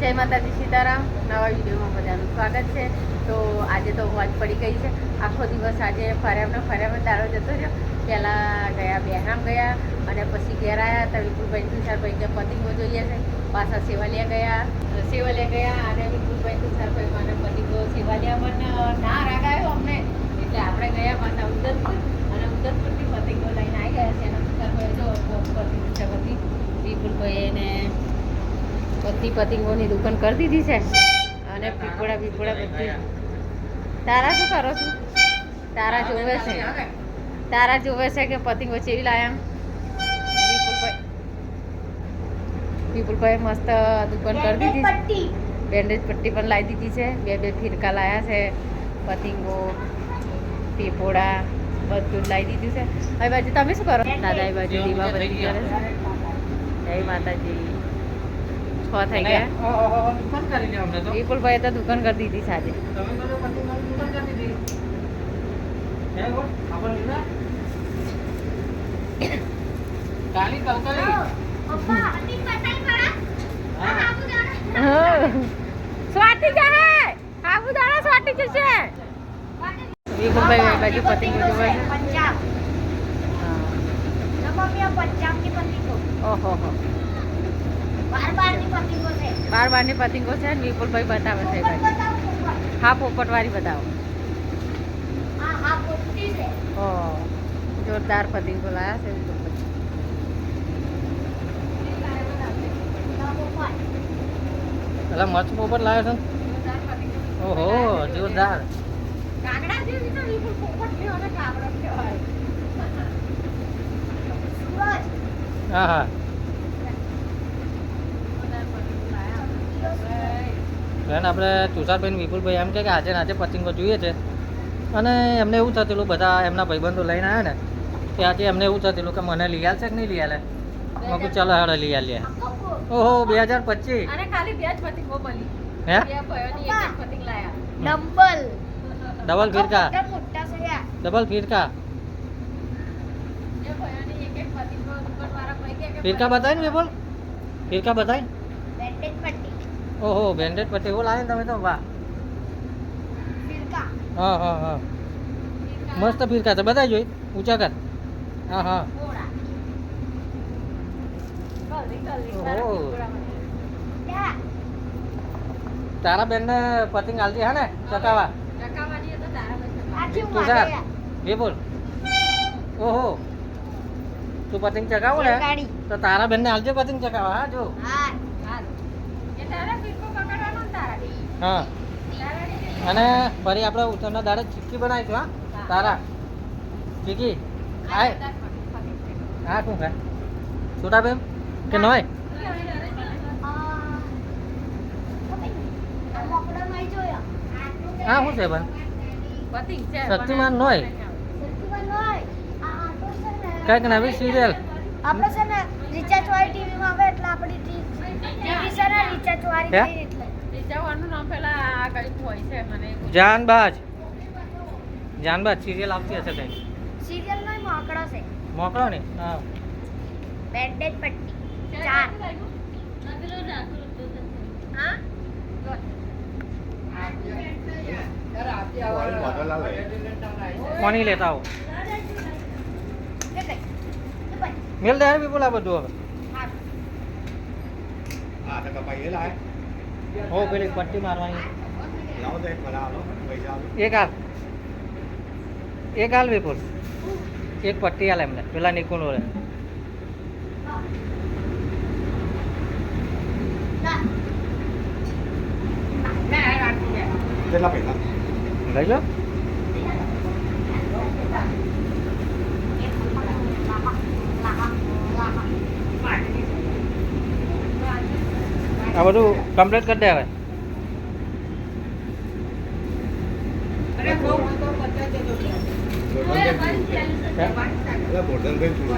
જય માતાજી સીતારામ, નવા વિડીયોમાં બધાનું સ્વાગત છે. તો આજે તો હોજ પડી ગઈ છે. આખો દિવસ આજે ફર્યામને ફર્યામાં દાડો જતો રહ્યો. પહેલાં ગયા બહેરામ ગયા અને પછી ઘેર આવ્યા હતા વિપુલભાઈ તુષારભાઈ કે પતિંગો જોઈએ છે. પાછા સેવાલિયા ગયા. સેવાલિયા ગયા અને વિપુલભાઈ તુષારભાઈ મને પતિંગો સેવાલિયા પણ ના રાગાયો અમને. એટલે આપણે ગયા પાછા ઉદતપુર. અને ઉદતપુરથી પતિંગો લઈને આવી ગયા છે અને તુષારભાઈ જો પતિંગ છે બધી વિપુલભાઈ એને બધી પતિંગોની દુકાન કરી દીધી છે. અને પીપળા પીપળા બધી. તારા શું કરો છો? તારા જોવે છે. તારા જોવે છે કે પતિંગો ચેવી લાયા? પીપુલભાઈ મસ્ત દુકાન કરી દીધી. છે બેન્ડેજ પટ્ટી પણ લાવી દીધી છે. બે બે ફિરકા લાયા છે. પતિંગો પીપોડા બધું જ લાવી દીધું છે. હવે બાજુ તમે શું કરો? દાદા એ બાજુ દીવા બધી કરે છે. જય માતાજી. છ થઈ ગયા દુકાન કરી લે અમને તો વિપુલભાઈએ તો દુકાન કરી દીધી છે આજે તમે તો પતિંગોની દુકાન કરી દીધી હે બોલ આપણ લીધા કાલી કલકલી પપ્પા અટી પટાઈ પડા હા હા. સ્વાતિ જાહે સાબુદાણા સ્વાતિ જશે વિપુલભાઈ એ બાજુ પતિંગો જોવે છે પંજાબ હા. નમમ્યા પંજાબની પતિંગો ઓહો હો બાર બારની પતિંગો છે. બાર બારની પતિંગો છે ને વિપુલભાઈ બતાવે છે ભાઈ પોપટ બાજુ બતાવો. હા પોપટવાળી બતાવો ઓહ જોરદાર પતિંગો લાયા છે વિપુલભાઈ. પેલા મચ્છ પોપટ લાવ્યો છે ને? ઓહો જોરદાર. હા જેવી તો વિપુલ પોપટ કહેવાય અને કાગડો કહેવાય સૂરજ હા હા બેન આપણે તુષારભાઈ વિપુલભાઈ એમ કે આજે આજે પતંગો જોઈએ છે. અને એમને એવું થતું બધા એમના ભાઈબંધો લઈને આવ્યા ને કે આજે એમને એવું થતું કે મને લઈ આવશે કે નહીં લઈ આવે મેં ચાલો હાડે લઈ આખો ઓહો બે હજાર પચીસ. હે? બે ભાઈઓની એક જ પતિંગ લાયા. ડમ્બલ ડબલ. ફિરકા. ડબલ ફિરકા. બે ભાઈઓની એક એક પતિંગો દુકાનવાળા ભાઈ કે કે ફિરકા બતાય ને વિપુલ? ફિરકા બતાય. ઓહો બેન્ડેડ પટ્ટી. એવું લાવે ને તમે તો? વાહ. હા હા હા. મસ્ત ફિરકા છે. બધા જોઈ. ઊંચા કર. હા હા. તારા બેન ને પતિંગ આલતી હા ને? ચકાવા. તુષાર. વિપુલ ઓહો. તું પતંગ ચગાવું ને તો તારા બેનને આલજે પતંગ ચકાવા હા જો. હા હારું. એ તારા પીપળો પકડવાનો ને તારા હા. અને ફરી આપણે ઉત્તરના દાડે ચીક્કી બનાવીશું હા? તારા. ચીક્કી આય. હા શું ખા છોટા બેન કે નોય? હા શું છે ભાઈ? શક્તિમાન નોય. કંઈક નવી સિરિયલ. આપણે છે ને રિચાર્જ વાળી ટીવીમાં આવે એટલે આપણી ટીવી હે? જાનબાજ. જાનબાજ સિરિયલ આવતી હશે કંઈક સિરિયલ નહીં મોકળો છે. મોકલો ને? હા. બેન્ડેજ પટ્ટી. ચાર. હા? કોની લેતા કે મેલ દે બોલા બધું હવે. હો પેલી પટ્ટી મારવાની. એક હાલ. એક હાલ વિપુલ. એક પટ્ટી હાલ એમને. પેલા નિકુલ રે ના લઈ લો. આ બધું કમ્પ્લીટ કરી દે હવે.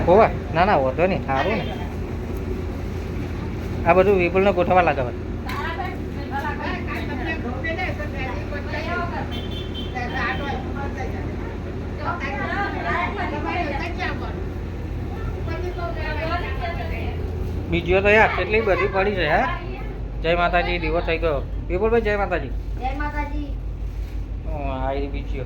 હોવે ના ના વધો નહીં સારું ને. આ બધું વિપુલને ગોઠવવા લાગે હવે. બીજો તો યાર કેટલી બધી પડી છે હે જય માતાજી દિવસ થઈ ગયો. વિપુલભાઈ જય માતાજી. જય માતાજી. આવી બીજી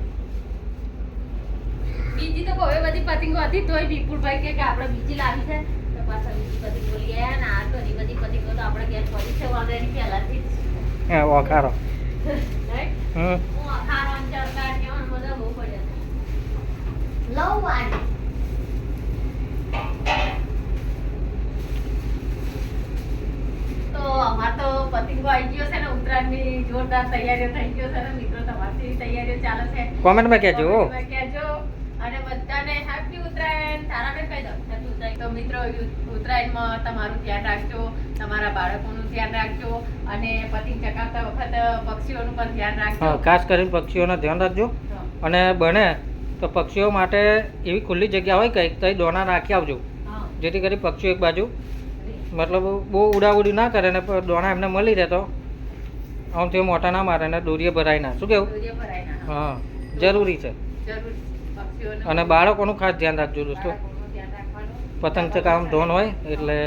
બીજી તો કોઈ બધી પતંગો હતી તોય વિપુલભાઈ કે કે આપણે બીજી લાવી છે. તો પાછા બીજી પતંગો લઈ આવ્યા ને આ તો ઘણી બધી પતંગો તો આપણે ઘેર પડી છે ઓલરેડી પહેલાથી જ. હે ઓખારો. હમ. ને ચરકા ને બધા બહુ પડ્યા લવ વાળી તો અમાર તો પતંગો આવી ગયો છે ને ઉત્તરાયણની જોરદાર તૈયારીઓ થઈ ગયો છે ને મિત્રો તમારી તૈયારીઓ ચાલે છે કોમેન્ટમાં કહેજો. અને બધાને હેપી ઉત્તરાયણ. તારાબેન કહી દો હેપી ઉત્તરાયણ. તો મિત્રો ઉત્તરાયણમાં તમારું ધ્યાન રાખજો તમારા બાળકોનું ધ્યાન રાખજો અને પતંગ ચકાતા વખત પક્ષીઓનું પણ ધ્યાન રાખજો. ખાસ કરીને પક્ષીઓનું ધ્યાન રાખજો. અને બને તો પક્ષીઓ માટે એવી ખુલ્લી જગ્યા હોય કંઈક તો દોણા રાખી આવજો. જેથી કરી પક્ષીઓ એક બાજુ મતલબ બહુ ઉડાઉડી ના કરે ને દોણા એમને મળી રહે તો તે મોટા ના મારે ને દોરીએ ભરાય ના. શું કેવું. હા જરૂરી છે. અને બાળકોનું ખાસ ધ્યાન રાખજો દોસ્તો. પતંગ ચગાવવાનું ધોન હોય એટલે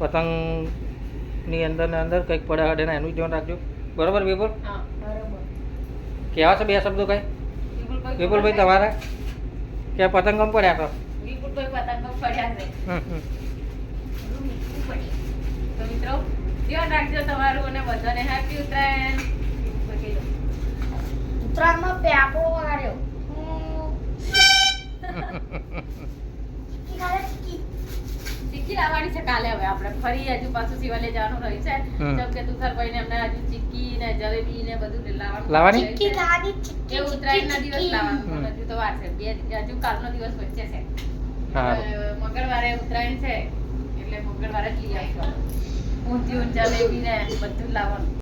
પતંગની અંદર ને અંદર કંઈક પડે હડે ને એનું ધ્યાન રાખજો. બરોબર વિપુલ? કેવા છે બે શબ્દો કઈ? વિપુલભાઈ તમારે? કે પતંગ કમ પડ્યા તો? વિપુલભાઈ પતંગો પડ્યા છે. હમ. તો મિત્રો ધ્યાન રાખજો તમારું અને બધાને હેપી ઉત્તરાયણ. ઉત્તરાયણમાં પ્યાપો વાળ્યો. ચીક્કી ખાલે ચીક્કી ચીક્કી લાવવાની છે કાલે હવે આપણે. ફરી હજુ પાછું શિવાલય જવાનું રહ્યું છે. જેમ કે તુષારભાઈને એમને હજુ ચીક્કી ને જલેબી ને બધું લાવવાનું લાવવાની? ચીક્કી ખાધી ચીક્કી એ ઉત્તરાયણના દિવસ લાવવાનું. હજુ તો વાર છે. બે હજુ કાલનો દિવસ વચ્ચે છે. મંગળવારે ઉત્તરાયણ છે. મંગળવારે જ લઈ આવીશું ઊંધિયું જલેબી ને બધું લાવવાનું.